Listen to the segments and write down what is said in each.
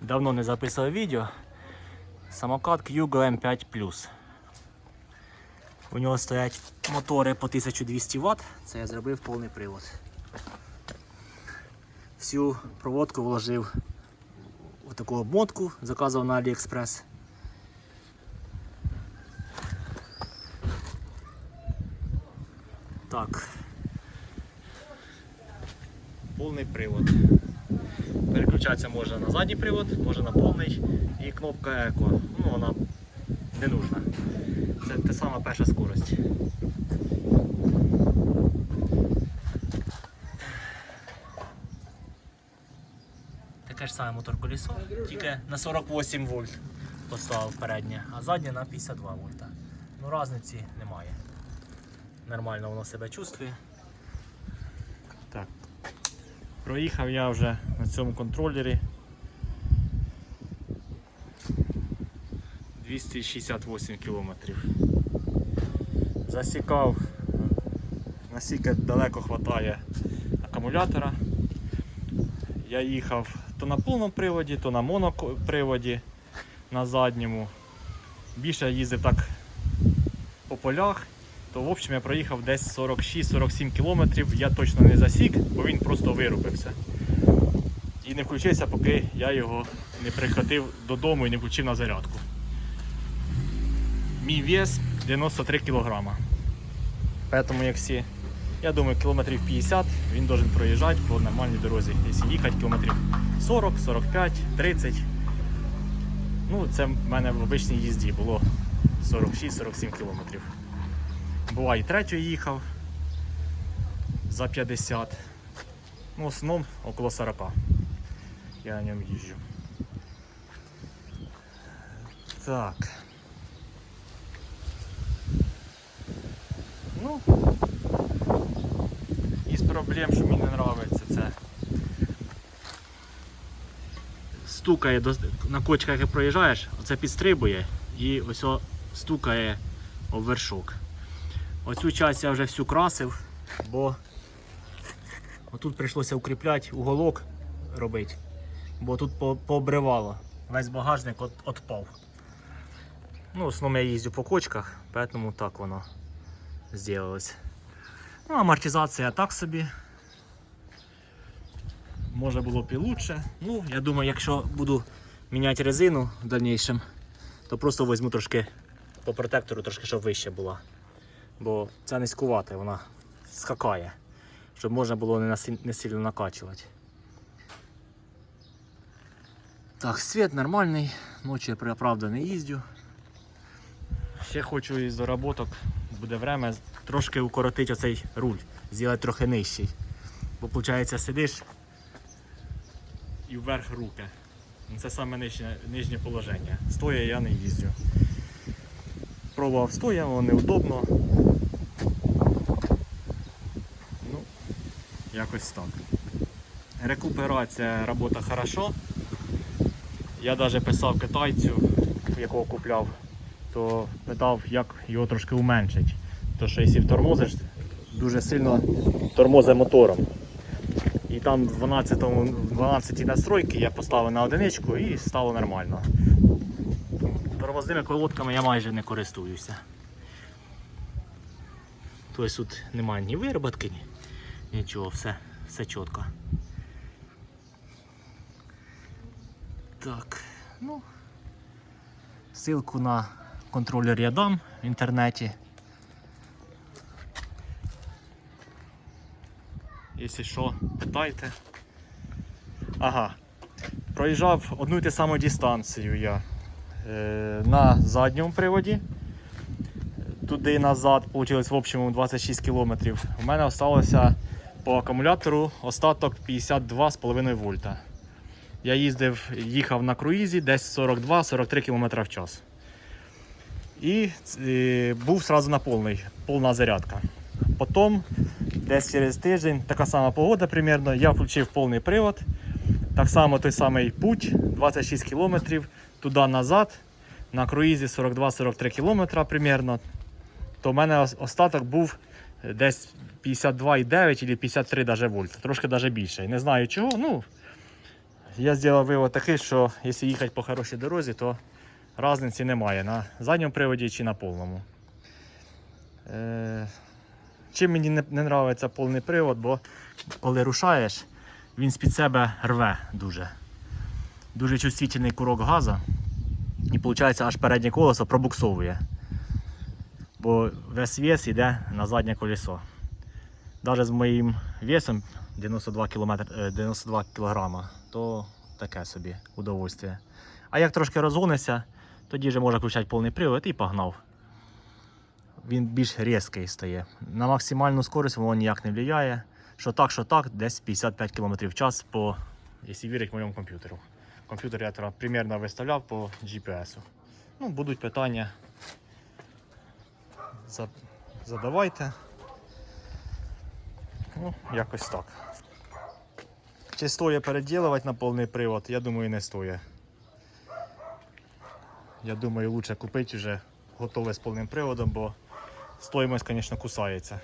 Давно не записував відео. Самокат Yugo M5 У нього стоять мотори по 1200 Вт. Це я зробив повний привод. Всю проводку вложив в таку обмотку, заказував на AliExpress. Так. Повний привод. Переключатися можна на задній привод, можна на повний і кнопка еко. Ну, вона не нужна. Це та сама перша скорость. Таке ж саме мотор колесо, тільки на 48 вольт поставив переднє, а заднє на 52 вольта. Ну різниці немає. Нормально воно себе чувствує. Так. Проїхав я вже на цьому контролері 268 кілометрів. Засікав, наскільки далеко вистачає акумулятора. Я їхав то на повному приводі, то на моноприводі на задньому. Більше їздив так по полях, то в общем я проїхав десь 46-47 кілометрів. Я точно не засік, бо він просто вирубився. І не включився, поки я його не прихватив додому і не включив на зарядку. Мій вес 93 кг. Поэтому як я думаю, кілометрів 50 він должен проїжджати по нормальній дорозі. Якщо їхати кілометрів 40, 45, 30. Ну, це в мене в обичній їзді було 46-47 кілометрів. Буває, і третю їхав за 50. Ну, в основному около 40. Я на ньому їжджу. Так. Ну, із проблем, що мені не подобається, це стукає на кочках, як проїжджаєш, оце підстрибує і ось стукає об вершок. Оцю часть я вже всю красив, бо отут прийшлося укріпляти уголок робити, бо тут по- пообривало. Весь багажник от, отпав. Ну, в основному я їздю по кочках, тому так воно зробилось. Ну, амортизація так собі. Може було б і лучше. Ну, я думаю, якщо буду міняти резину в дальнішому, то просто візьму трошки по протектору, трошки щоб вище була. Бо ця низькувата, вона скакає, щоб можна було не сильно накачувати. Так, світ нормальний, ночі я правда не їздю. Ще хочу із доработок, буде время трошки укоротити оцей руль, зробити трохи нижчий. Бо виходить сидиш і вверх руки. Ну, Це саме нижнє, нижнє положення. Стоя я не їздю. Пробував стоя, воно неудобно. Якось так. Рекуперація робота хорошо. Я навіть писав китайцю, якого купляв, то питав, як його трошки уменшити. То що якщо тормозиш, дуже сильно тормозить мотором. І там в 12, 12 настройки я поставив на одиничку і стало нормально. Тормозними колодками я майже не користуюся. Тобто тут немає ні вироботки, ні нічого, все, все чітко. Так, ну, ссылку на контролер я дам в інтернеті. Якщо що, питайте. Ага. Проїжджав одну і ту саму дистанцію я е, на задньому приводі. Туди назад вийшло в общому 26 км. У мене залишилося по акумулятору остаток 52,5 вольта. Я їздив, їхав на круїзі десь 42-43 км в час. І е, був одразу на повний, повна зарядка. Потім, десь через тиждень, така сама погода примерно, я включив повний привод. Так само той самий путь, 26 км, туди-назад, на круїзі 42-43 км примерно. То в мене остаток був десь 52,9 чи 53 даже вольт, трошки даже більше. Не знаю чого. Ну, я зробив вивод такий, що якщо їхати по хорошій дорозі, то різниці немає на задньому приводі чи на повному. Е, чим мені не, подобається повний привод, бо коли рушаєш, він з-під себе рве дуже. Дуже чувствительний курок газу. І виходить, аж переднє колесо пробуксовує. Бо весь вес йде на заднє колесо. Навіть з моїм весом 92 км, 92 кг, то таке собі удовольствие. А як трошки розгониться, тоді вже можна включати повний привод і погнав. Він більш різкий стає. На максимальну скорість воно ніяк не впливає. Що так, що так, десь 55 км в час, по, якщо вірить моєму комп'ютеру. Комп'ютер я примерно виставляв по GPS. Ну, будуть питання. За- Задавайте. Ну, якось так. Чи стоїть переділувати на повний привод? Я думаю, не стоїть. Я думаю, лучше купити вже готове з повним приводом, бо стоїмость, звісно, кусається.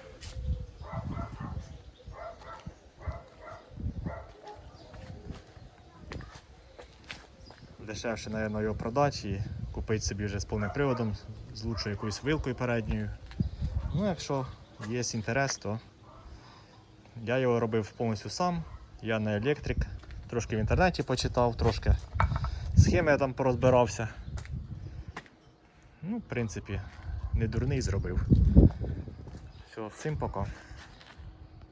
Дешевше, мабуть, його продати купити собі вже з повним приводом, з лучшою якоюсь вилкою передньою. Ну, якщо є інтерес, то я його робив повністю сам. Я не електрик. Трошки в інтернеті почитав, трошки схеми я там порозбирався. Ну, в принципі, не дурний зробив. Все, всім пока.